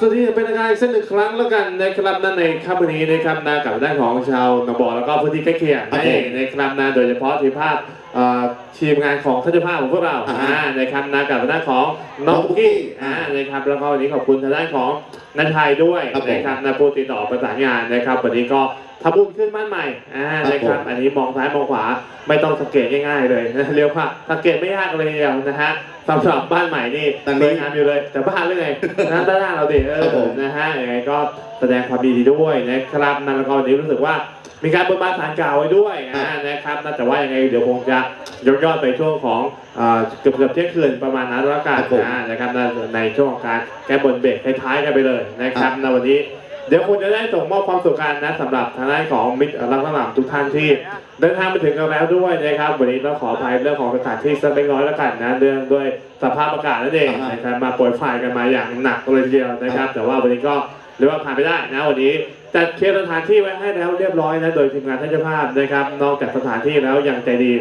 สวัสดีเป็นยังไงเส้นหนึ่งครั้งแล้วกันนะครับนั่นในค่ำวันนี้นะครับนากับด้านของชาวหนองบ่อแล้วก็พื้นที่ใกล้เคียงนั่นเองนะครับนาโดยเฉพาะทีมภาพเอ่อ ทีมงานของท่านเจ้าภาพของพวกเราอ่าอ่านะครับนากับด้านของน้องปุ๊กกี้อ่านะครับแล้วก็วันนี้ขอบคุณทางด้านของนันไทยด้วยครับผมนะครับนาผู้ติดต่อประสานงานนะครับวันนี้ก็ทำบุญขึ้นบ้านใหม่อ่าครับนะครับ ผม อันนี้มองซ้ายมองขวาไม่ต้องสังเกตง่ายๆเลยนะเรียกว่าสังเกตไม่ยากเลยทีเดียวนะฮะสำหรับบ้านใหม่นี่ตอนนี้สวยงามอยู่เลยแต่บ้านเรื่องไงนะด้านหน้าเราดิเอครับผอม นะฮะยังไงก็แสดงความยินดีด้วยนะครับนั่นแล้วก็วันนี้รู้สึกว่า มีการเปิดบ้านฐานเก่าไว้ด้วยอ่านะครับน่าแต่ว่ายังไงเดี๋ยวคงจะยกยอดไปช่วงของอ่าเกือบเกือบเที่ยงคืนประมาณนั้นแล้วกันครับผมนะนะครับในในช่วงของการแก้บนเบรกท้ายๆกันไปเลยนะครับในวันนี้เดี๋ยวคุณจะได้ส่งมอบความสุขกันนะสำหรับทางด้านของมิตรรักสลามทุกท่านที่เดินทางมาถึงกันแล้วด้วยนะครับ วันนี้ต้องขออภัยเรื่องของสถานที่สักเล็กน้อยแล้วกันนะเรื่องด้วยสภาพอากาศนั่นเองอ่าฮะนะครับมาโปรยไฟล์กันมาอย่างหนักเลยทีเดียวนะครับ แต่ว่าวันนี้ก็เรียกว่าผ่านไปได้นะวันนี้จัดเคลียร์สถานที่ไว้ให้แล้วเรียบร้อยนะโดยทีมงานท่านเจ้าภาพนะครับ นอกจากสถานที่แล้วยังใจดี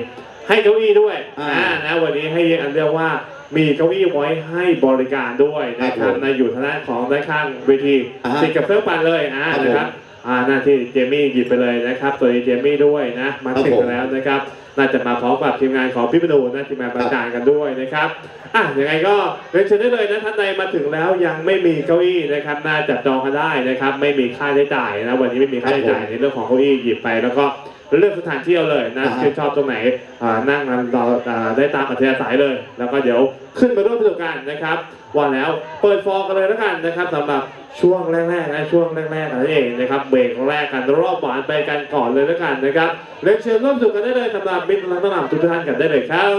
ให้เก้าอี้ด้วยอ่า อ่านะวันนี้ให้อันเรียกว่ามีเก้าอี้ไว้ให้บริการด้วยนะคครัรับบผมนะอยู่ทางด้านของด้านข้างเวทีอ่าฮะติดกับเครื่องปั่นเลยอ่าครับผมนะครับอ่าหน้าที่เจมี่หยิบไปเลยนะครับตัวนี้เจมี่ด้วยนะมาครับถึงผม กันแล้วนะครับน่าจะมาพร้อมกับทีมงานของพี่ปนูนะทีมงานประจานกันด้วยนะครับอะยังไงก็เรียนเชิญได้เลยนะท่านใดมาถึงแล้วยังไม่มีเก้าอี้นะครับน่าจับจองกันได้นะครับไม่มีค่าใช้จ่ายนะวันนี้ไม่มีค่าใช้จ่ายในเรื่องของเก้าอี้หยิบไปแล้วก็ เลือกสถานที่เอาเลยนะอ่าฮะ ชื่นชอบตรงไหนอ่านั่งกันรออ่าได้ตามอัธยาศัยเลย แล้วก็เดี๋ยวขึ้นมาร่วมสนุกกันนะครับว่าแล้วเปิดฟอร์กันเลยแล้วกันนะครับสำหรับช่วงแรกๆนะช่วงแรกๆนั่นเองนะครับเบรกแรกกันรอบหวานไปกันก่อนเลยแล้วกันนะครับเรียนเชิญร่วมสนุกกันได้เลยสำหรับมิตรรักสนามทุกท่านกันได้เลยครับ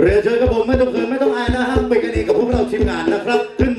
เรียนเชิญครับผมไม่ต้องเขินไม่ต้องอายนะฮะเป็นกันเองกับพวกเราทีมงานนะครับ ขึ้น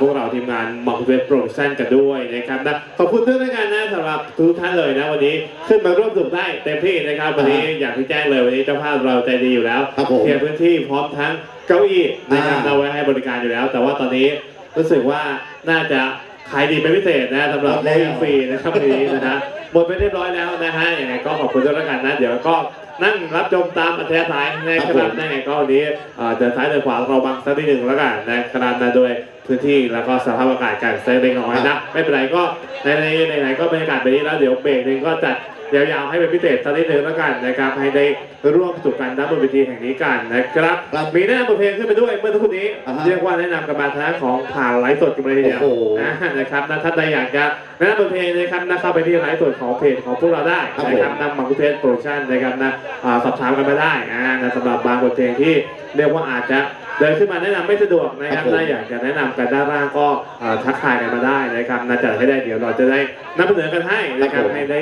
พวกเราทีมงานมังเวทโปรดักชั่นกันด้วยนะครับนะขอบคุณด้วยนะกันนะสำหรับทุกท่านเลยนะวันนี้ขึ้นมาร่วมสนุกได้เต็มที่นะครับวันนี้อย่างที่แจ้งเลยวันนี้เจ้าภาพเราใจดีอยู่แล้วครับผมเคลียร์พื้นที่พร้อมทั้งเก้าอี้นะครับอ่า เราไว้ให้บริการอยู่แล้ว แต่ว่าตอนนี้รู้สึกว่าน่าจะขายดีเป็นพิเศษนะสำหรับหมดแล้เก้าอี้วฟรีนะครับวันนี้นะฮะหมดไปเรียบร้อยแล้วนะฮะยังไงก็ขอบคุณด้วยแล้วกันนะเดี๋ยวก็นั่งรับชมตามอัธยาศัยนะครับ ยังไงก็วันนี้เอ่อเดินซ้ายเดินขวาเราบังสักนิดหนึ่งแล้วกันนะครับนะโดย พื้นที่แล้วก็สภาพอากาศการเซ็งเล็กน้อยนะไม่เป็นไรก็ในในในไหนๆก็บรรยากาศแบบนี้แล้วเดี๋ยวเบรกหนึ่งก็จัดยาวๆให้เป็นพิเศษสักนิดหนึ่งแล้วกันนะครับให้ได้ร่วมสนุกกันณบนเวทีแห่งนี้กันนะครับครับมีแนะนำบทเพลงขึ้นไปด้วยเมื่อสักครู่นี้อ่าฮะเรียกว่าแนะนำกันมาทางด้านของผ่านไลฟ์สดกันเลยทีเดียวโอ้โหนะนะครับนะท่านใดอยากจะแนะนำบทเพลงนะครับนะเข้าไปที่ไลฟ์สดของเพจของพวกเราได้ครับนะครับผมนำมังคุเทสโปรดักชั่นนะครับนะอ่าสอบถามกันมาได้อ่านะสำหรับบางบทเพลงที่เรียกว่าอาจจะ เดินขึ้นมาแนะนำไม่สะดวกนะครับครับผม ถ้าอยากจะแนะนำกันด้านล่างก็อ่าทักทายกันมาได้นะครับนะจัดให้ได้เดี๋ยวเราจะได้นำเสนอกันให้นะครับให้ได้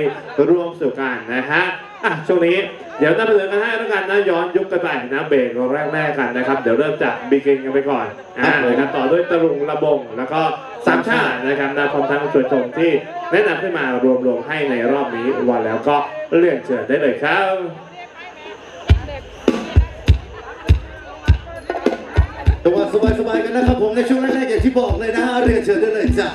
ร่วมสู่กันนะฮะอะช่วงนี้เดี๋ยวนำเสนอกันให้แล้วกันนะย้อนยุคกันไปนะเบรกแรกๆกันนะครับเดี๋ยวเริ่มจากบิ๊กเกนกันไปก่อนอ่าครับผมนะครับต่อด้วยตะลุงระบงแล้วก็สามชาตินะครับนะพร้อมทั้งส่วนชมที่แนะนำขึ้นมารวมๆให้ในรอบนี้วันแล้วก็เลื่อนเชิญได้เลยครับ แต่ว่าสบายๆกันนะครับผมในช่วงแรกๆอย่างที่บอกเลยนะฮะเรียนเชิญได้เลยจ้ะ